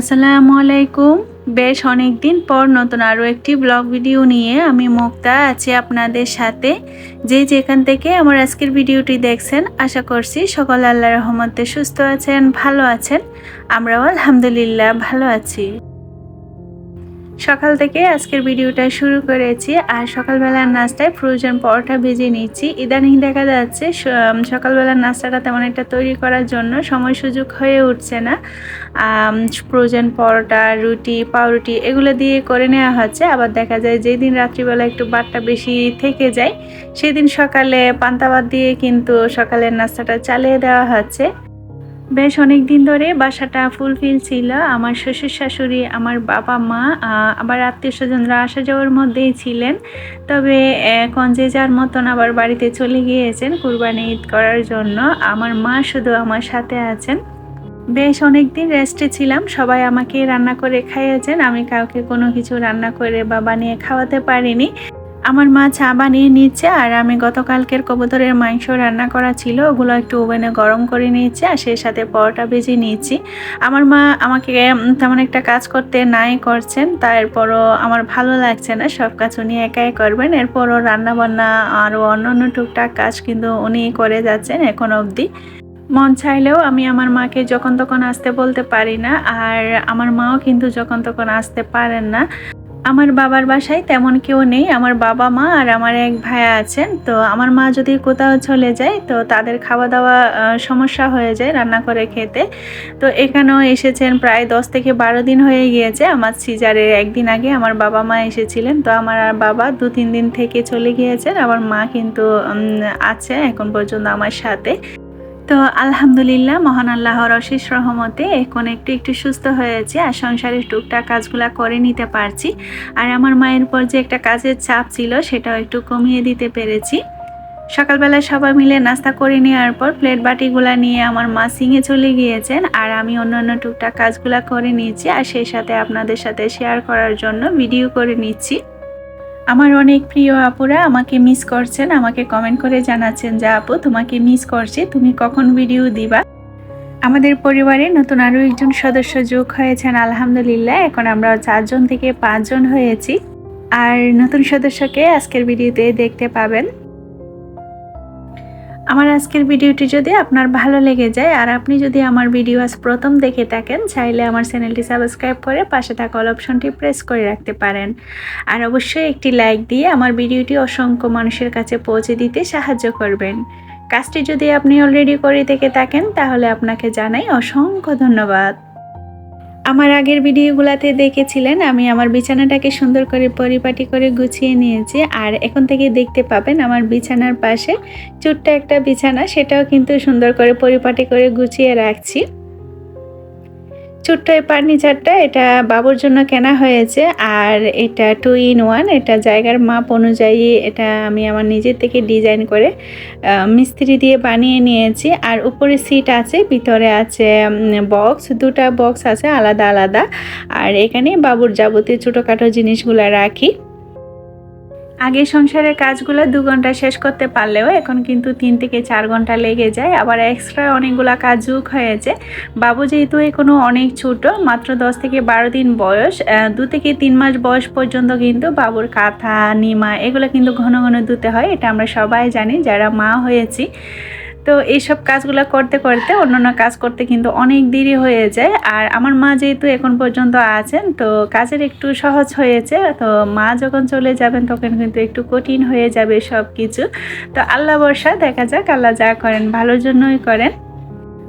আসসালামু আলাইকুম। বেশ অনেক দিন পর নতুন আরও একটি ব্লগ ভিডিও নিয়ে আমি মুক্তা আছি আপনাদের সাথে। যে যেখান থেকে আমার আজকের ভিডিওটি দেখছেন, আশা করছি সকল আল্লাহ রহমতে সুস্থ আছেন, ভালো আছেন। আমরাও আলহামদুলিল্লাহ ভালো আছি। সকাল থেকে আজকের ভিডিওটা শুরু করেছি। আর সকালবেলার নাস্তায় ফ্রোজেন পরোটা ভেজে নিচ্ছি। ইদানিং দেখা যাচ্ছে সকালবেলার নাস্তাটা তেমন একটা তৈরি করার জন্য সময় সুযোগ হয়ে উঠছে না। ফ্রোজেন পরোটা, রুটি, পাউরুটি এগুলো দিয়ে করে নেওয়া হচ্ছে। আবার দেখা যায় যেদিন রাত্রিবেলা একটু বাটটা বেশি থেকে যায়, সেদিন সকালে পান্তা ভাত দিয়ে কিন্তু সকালের নাস্তাটা চালিয়ে দেওয়া হচ্ছে। বেশ অনেক দিন ধরে বাসাটা ফুলফিল ছিল। আমার শ্বশুর শাশুড়ি, আমার বাবা মা আবার আত্মীয় স্বজনরা আসা যাওয়ার মধ্যেই ছিলেন। তবে এখন যে যার মতন আবার বাড়িতে চলে গিয়েছেন কুরবানি ঈদ করার জন্য, আমার মা শুধু আমার সাথে আছেন। বেশ অনেক দিন রেস্টে ছিলাম, সবাই আমাকে রান্না করে খাইয়েছেন। আমি কাউকে কোনো কিছু রান্না করে বা বানিয়ে খাওয়াতে পারিনি। আমার মা চা বানিয়ে নিচ্ছে আর আমি গতকালকের কবুতরের মাংস রান্না করা ছিল, ওগুলো একটু ওভেনে গরম করে নিচ্ছে আর সেই সাথে পরোটা ভেজে নিয়েছি। আমার মা আমাকে তেমন একটা কাজ করতে নাই করছেন, তারপরও আমার ভালো লাগছে না, সব কাজ উনি একাই করবেন, এরপরও রান্না বান্না আরও অন্য অন্য টুকটাক কাজ কিন্তু উনি করে যাচ্ছেন এখন অবধি। মন চাইলেও আমি আমার মাকে যখন তখন আসতে বলতে পারি না, আর আমার মাও কিন্তু যখন তখন আসতে পারেন না। আমার বাবার বাসায় তেমন কেউ নেই। আমার বাবা মা আর আমার এক ভাইয়া আছেন। তো আমার মা যদি কোথাও চলে যায়, তো তাদের খাওয়া দাওয়া সমস্যা হয়ে যায় রান্না করে খেতে। তো এখানেও এসেছেন প্রায় দশ থেকে বারো দিন হয়ে গিয়েছে। আমার সিজারের একদিন আগে আমার বাবা মা এসেছিলেন। তো আমার আর বাবা দু তিন দিন থেকে চলে গিয়েছেন। আমার মা কিন্তু আছে এখন পর্যন্ত আমার সাথে। তো আলহামদুলিল্লাহ, মহান আল্লাহর অশেষ রহমতে এখন একটু একটু সুস্থ হয়েছে আর সংসারের টুকটাক কাজগুলা করে নিতে পারছি। আর আমার মায়ের পর যে একটা কাজের চাপ ছিল, সেটাও একটু কমিয়ে দিতে পেরেছি। সকালবেলা সবাই মিলে নাস্তা করে নেওয়ার পর প্লেট বাটিগুলা নিয়ে আমার মা সিঙে চলে গিয়েছেন আর আমি অন্যান্য অন্য টুকটাক কাজগুলা করে নিয়েছি। আর সেই সাথে আপনাদের সাথে শেয়ার করার জন্য ভিডিও করে নিচ্ছি। আমার অনেক প্রিয় আপুরা আমাকে মিস করছেন, আমাকে কমেন্ট করে জানাচ্ছেন যে, আপু, তোমাকে মিস করছি, তুমি কখন ভিডিও দিবা? আমাদের পরিবারে নতুন আরও একজন সদস্য যোগ হয়েছেন, আলহামদুলিল্লাহ। এখন আমরা চারজন থেকে পাঁচজন হয়েছি। আর নতুন সদস্যকে আজকের ভিডিওতে দেখতে পাবেন। আমার আজকের ভিডিওটি যদি আপনার ভালো লেগে যায় আর আপনি যদি আমার ভিডিও আজ প্রথম দেখে থাকেন, চাইলে আমার চ্যানেলটি সাবস্ক্রাইব করে পাশে থাকা অল অপশনটি প্রেস করে রাখতে পারেন। আর অবশ্যই একটি লাইক দিয়ে আমার ভিডিওটি অসংখ্য মানুষের কাছে পৌঁছে দিতে সাহায্য করবেন। কাজটি যদি আপনি অলরেডি করে থেকে থাকেন, তাহলে আপনাকে জানাই অসংখ্য ধন্যবাদ। আমার আগের ভিডিওগুলোতে দেখেছিলেন, আমি আমার বিছানাটাকে সুন্দর করে পরিপাটি করে গুছিয়ে নিয়েছি। আর এখন থেকে দেখতে পাবেন আমার বিছানার পাশে ছোট্ট একটা বিছানা, সেটাও কিন্তু সুন্দর করে পরিপাটি করে গুছিয়ে রাখছি। ছোট্ট এই ফার্নিচারটা, এটা বাবুর জন্য কেনা হয়েছে। আর এটা টু ইন ওয়ান এটা জায়গার মাপ অনুযায়ী এটা আমি আমার নিজের থেকে ডিজাইন করে মিস্ত্রি দিয়ে বানিয়ে নিয়েছি। আর উপরে সিট আছে, ভিতরে আছে বক্স দুটা বক্স আছে, আলাদা আলাদা। আর এখানে বাবুর যাবতীয় ছোটোখাটো জিনিসগুলো রাখি। আগে সংসারের কাজগুলো দু ঘণ্টা শেষ করতে পারলেও এখন কিন্তু তিন থেকে চার ঘণ্টা লেগে যায়। আবার এক্সট্রা অনেকগুলো কাজ যোগ হয়েছে। বাবু যেহেতু এখনও অনেক ছোট, মাত্র দশ থেকে বারো দিন বয়স দু থেকে তিন মাস বয়স পর্যন্ত কিন্তু বাবুর কাঁথা, নিমা, এগুলো কিন্তু ঘন ঘন দুতে হয়, এটা আমরা সবাই জানি। যারা মা হয়েছি তো এইসব কাজগুলো করতে করতে অন্যান্য কাজ করতে কিন্তু অনেক দেরি হয়ে যায়। আর আমার মা যেহেতু এখন পর্যন্ত আছেন, তো কাজের একটু সহজ হয়েছে। তো মা যখন চলে যাবেন, তখন কিন্তু একটু কঠিন হয়ে যাবে সব কিছু তো আল্লাহ বর্ষা দেখা যাক আল্লাহ যা করেন ভালোর জন্যই করেন।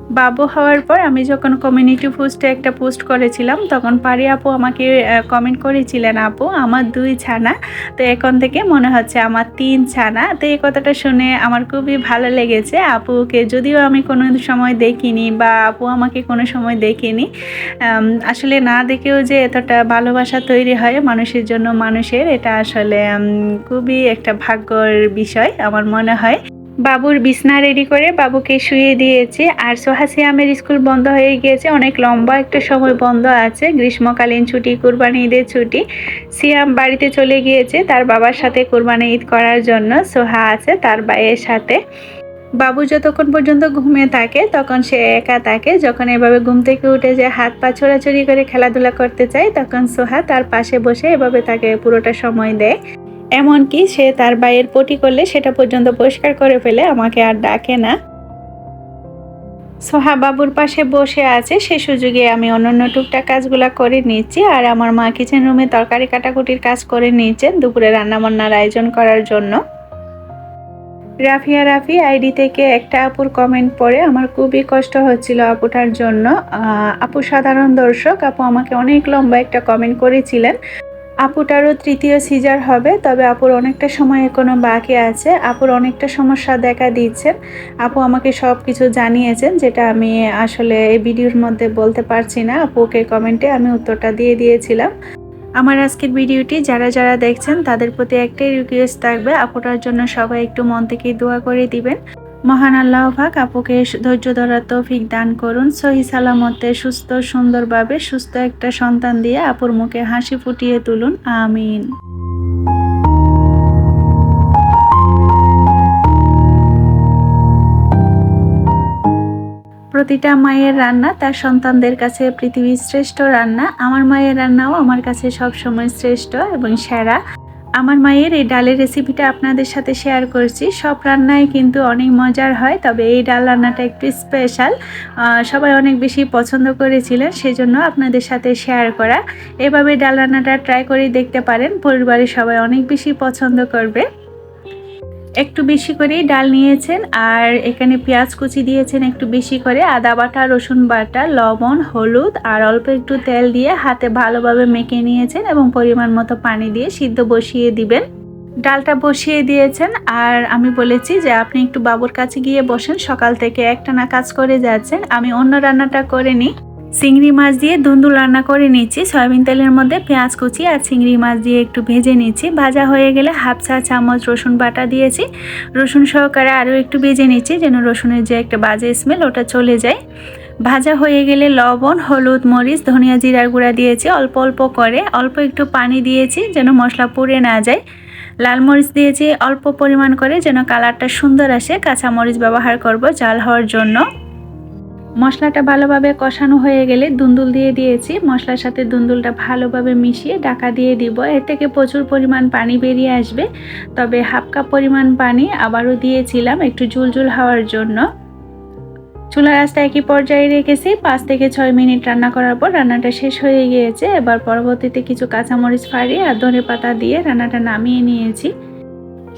বাবু হওয়ার পর আমি যখন কমিউনিটি পোস্টে একটা পোস্ট করেছিলাম, তখন পারি আপু আমাকে কমেন্ট করেছিলেন আপু, আমার দুই ছানা। তো এখন থেকে মনে হচ্ছে আমার তিন ছানা। তো এই কথাটা শুনে আমার খুবই ভালো লেগেছে আপুকে। যদিও আমি কোনো সময় দেখিনি বা আপু আমাকে কোনো সময় দেখিনি আসলে না দেখেও যে এতটা ভালোবাসা তৈরি হয় মানুষের জন্য মানুষের, এটা আসলে খুবই একটা ভাগ্যর বিষয় আমার মনে হয়। বাবুর বিছনা রেডি করে বাবুকে শুয়ে দিয়েছি। আর সোহাসি আমের স্কুল বন্ধ হয়ে গিয়েছে। অনেক লম্বা একটা সময় বন্ধ আছে। গ্রীষ্মকালীন ছুটি, কুরবানি ঈদের ছুটি। সিয়াম বাড়িতে চলে গিয়েছে তার বাবার সাথে কুরবানি ঈদ করার জন্য। সোহা আছে তার ভাইয়ের সাথে। বাবু যতক্ষণ পর্যন্ত ঘুমিয়ে থাকে, তখন সে একা থাকে। যখন এভাবে ঘুম থেকে উঠে যে হাত পা ছোড়াছড়ি করে খেলাধুলা করতে চায়, তখন সোহা তার পাশে বসে এভাবে তাকে পুরোটা সময় দেয়। এমনকি সে তার বাইয়ের পটি করলে সেটা পর্যন্ত পরিষ্কার করে ফেলে আমাকে আর ডাকে না। সোহা বাবুর পাশে বসে আছে, সে সুযোগে আমি অন্যান্য টুকটাক কাজগুলো করে নিচ্ছি আর আমার মা কিচেন রুমে তরকারি কাটাকুটির কাজ করে নিচ্ছেন দুপুরে রান্নাবান্নার আয়োজন করার জন্য। রাফিয়া, রাফি, আইডি থেকে একটা আপুর কমেন্ট পড়ে, আমার খুবই কষ্ট হচ্ছিল আপুটার জন্য। আপু সাধারণ দর্শক, আপু আমাকে অনেক লম্বা একটা কমেন্ট করেছিলেন। আপুটারও তৃতীয় সিজার হবে, তবে আপুর অনেকটা সময় এখনও বাকি আছে। আপুর অনেকটা সমস্যা দেখা দিচ্ছেন আপু আমাকে সব কিছু জানিয়েছেন, যেটা আমি আসলে এই ভিডিওর মধ্যে বলতে পারছি না। আপুকে কমেন্টে আমি উত্তরটা দিয়ে দিয়েছিলাম। আমার আজকের ভিডিওটি যারা যারা দেখছেন, তাদের প্রতি একটাই রিকোয়েস্ট থাকবে, আপুটার জন্য সবাই একটু মন থেকেই দোয়া করে দিবেন। মহান আল্লাহ ভাগ আপুকে ধৈর্য ধরার তৌফিক দান করুন। সহি সালামতে সুস্থ, সুন্দরভাবে সুস্থ একটা সন্তান দিয়ে আপুর মুখে হাসি ফুটিয়ে তুলুন। আমিন। প্রতিটা মায়ের রান্না তার সন্তানদের কাছে পৃথিবীর শ্রেষ্ঠ রান্না। আমার মায়ের রান্নাও আমার কাছে সবসময় শ্রেষ্ঠ এবং সেরা। আমার মায়ের এই ডালের রেসিপিটা আপনাদের সাথে শেয়ার করছি। সব রান্নায় কিন্তু অনেক মজার হয়, তবে এই ডাল রান্নাটা একটু স্পেশাল সবাই অনেক বেশি পছন্দ করেছিলেন, সেজন্য আপনাদের সাথে শেয়ার করা। এভাবে ডাল রান্নাটা ট্রাই করে দেখতে পারেন, পরিবারের সবাই অনেক বেশি পছন্দ করবে। একটু বেশি করেই ডাল নিয়েছেন আর এখানে পেঁয়াজ কুচি দিয়েছেন একটু বেশি করে, আদা বাটা, রসুন বাটা, লবণ, হলুদ আর অল্প একটু তেল দিয়ে হাতে ভালোভাবে মেখে নিয়েছেন এবং পরিমাণ মতো পানি দিয়ে সিদ্ধ বসিয়ে দিবেন। ডালটা বসিয়ে দিয়েছেন আর আমি বলেছি যে আপনি একটু বাবুর কাছে গিয়ে বসেন, সকাল থেকে একটানা কাজ করে যাচ্ছেন। আমি অন্য রান্নাটা করে নিই। চিংড়ি মাছ দিয়ে দুন্দুল রান্না করে নিচ্ছি। সয়াবিন তেলের মধ্যে পেঁয়াজ কুচি আর চিংড়ি মাছ দিয়ে একটু ভেজে নিচ্ছি। ভাজা হয়ে গেলে হাফ চা চামচ রসুন বাটা দিয়েছি। রসুন সহকারে আরও একটু ভেজে নিচ্ছি যেন রসুনের যে একটা বাজে স্মেল ওটা চলে যায়। ভাজা হয়ে গেলে লবণ, হলুদ, মরিচ, ধনিয়া জিরার গুঁড়া দিয়েছি। অল্প অল্প করে অল্প একটু পানি দিয়েছি যেন মশলা পুড়ে না যায়। লাল মরিচ দিয়েছি অল্প পরিমাণ করে যেন কালারটা সুন্দর আসে। কাঁচা মরিচ ব্যবহার করব জাল হওয়ার জন্য। মশলাটা ভালোভাবে কষানো হয়ে গেলে দুন্দুল দিয়ে দিয়েছি। মশলার সাথে দুন্দুলটা ভালোভাবে মিশিয়ে ঢাকা দিয়ে দিব। এর থেকে প্রচুর পরিমাণ পানি বেরিয়ে আসবে। তবে হাফ কাপ পরিমাণ পানি আবারও দিয়েছিলাম একটু ঝুলঝুল হওয়ার জন্য। চুলার আঁচটা একই পর্যায়ে রেখেছি। পাঁচ থেকে ছয় মিনিট রান্না করার পর রান্নাটা শেষ হয়ে গিয়েছে। এবার পরবর্তীতে কিছু কাঁচামরিচ ফাড়িয়ে আর ধনে পাতা দিয়ে রান্নাটা নামিয়ে নিয়েছি।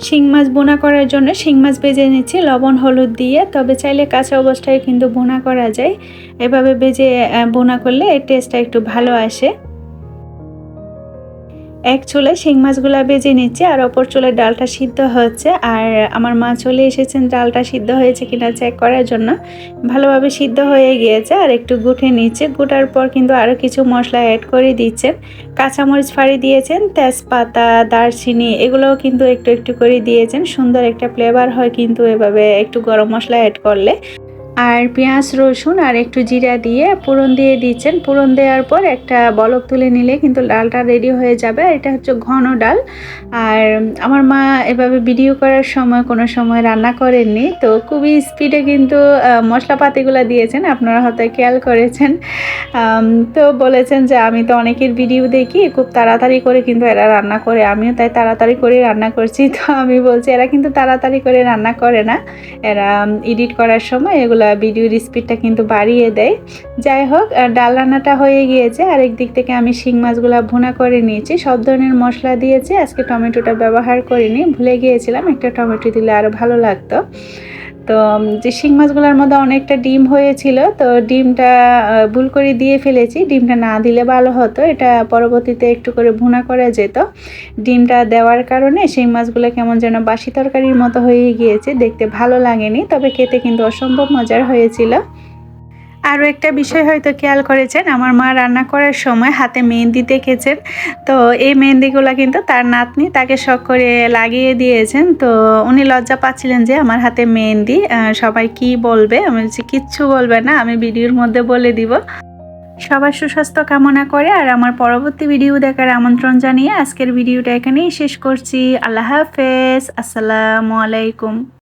শিং মাছ বোনা করার জন্য শিং মাছ বেজে নিচ্ছি, লবণ, হলুদ দিয়ে। তবে চাইলে কাঁচা অবস্থায় কিন্তু বোনা করা যায়। এভাবে বেজে বোনা করলে এর টেস্টটা একটু ভালো আসে। এক চুলে শিং মাছগুলা ভেজে নিচ্ছে আর অপর চুলে ডালটা সিদ্ধ হচ্ছে। আর আমার মা চলে এসেছেন, ডালটা সিদ্ধ হয়েছে কিনা চেক করার জন্য। ভালোভাবে সিদ্ধ হয়ে গিয়েছে আর একটু গুটে নিচ্ছে। গুটার পর কিন্তু আরও কিছু মশলা অ্যাড করে দিচ্ছেন। কাঁচামরিচ ফাড়ি দিয়েছেন, তেজপাতা, দারচিনি এগুলোও কিন্তু একটু একটু করে দিয়েছেন। সুন্দর একটা ফ্লেভার হয় কিন্তু এভাবে একটু গরম মশলা অ্যাড করলে। আর পেঁয়াজ, রসুন আর একটু জিরা দিয়ে পুরন দিয়ে দিচ্ছেন। পুরন দেওয়ার পর একটা বলক তুলে নিলে কিন্তু ডালটা রেডি হয়ে যাবে। এটা হচ্ছে ঘন ডাল। আর আমার মা এভাবে ভিডিও করার সময় কোনো সময় রান্না করেননি, তো খুবই স্পিডে কিন্তু মশলাপাতিগুলো দিয়েছেন। আপনারা হয়তো খেয়াল করেছেন। তো বলেছেন যে আমি তো অনেকের ভিডিও দেখি, খুব তাড়াতাড়ি করে কিন্তু এরা রান্না করে। আমিও তাই তাড়াতাড়ি করে রান্না করছি। তো আমি বলছি, এরা কিন্তু তাড়াতাড়ি করে রান্না করে না। এরা এডিট করার সময় এগুলা ভিডিওর স্পিডটা কিন্তু বাড়িয়ে দেয়। যাই হোক ডাল রান্নাটা হয়ে গিয়েছে। আরেক দিক থেকে আমি শিং মাছগুলা ভুনা করে নিয়েছি। সব ধরনের মশলা দিয়েছি। আজকে টমেটোটা ব্যবহার করিনি। ভুলে গিয়েছিলাম, একটা টমেটো দিলে আরও ভালো লাগতো। তো যে শিং মাছগুলোর মধ্যে অনেকটা ডিম হয়েছিল, তো ডিমটা ভুল করে দিয়ে ফেলেছি। ডিমটা না দিলে ভালো হতো। এটা পরবর্তীতে একটু করে ভুনা করা যেত। ডিমটা দেওয়ার কারণে শিং মাছগুলো কেমন যেন বাসি তরকারির মতো হয়ে গিয়েছে। দেখতে ভালো লাগেনি, তবে খেতে কিন্তু অসম্ভব মজার হয়েছিল। আরও একটা বিষয় হয়তো খেয়াল করেছেন, আমার মা রান্না করার সময় হাতে মেহেন্দি দেখেছেন। তো এই মেহেন্দিগুলো কিন্তু তার নাতনি তাকে শখ করে লাগিয়ে দিয়েছেন। তো উনি লজ্জা পাচ্ছিলেন যে আমার হাতে মেহেন্দি সবাই কি বলবে? আমি বলছি, কিচ্ছু বলবে না, আমি ভিডিওর মধ্যে বলে দিব। সবার সুস্বাস্থ্য কামনা করে আর আমার পরবর্তী ভিডিও দেখার আমন্ত্রণ জানিয়ে আজকের ভিডিওটা এখানেই শেষ করছি। আল্লাহ হাফেজ, আসসালামু আলাইকুম।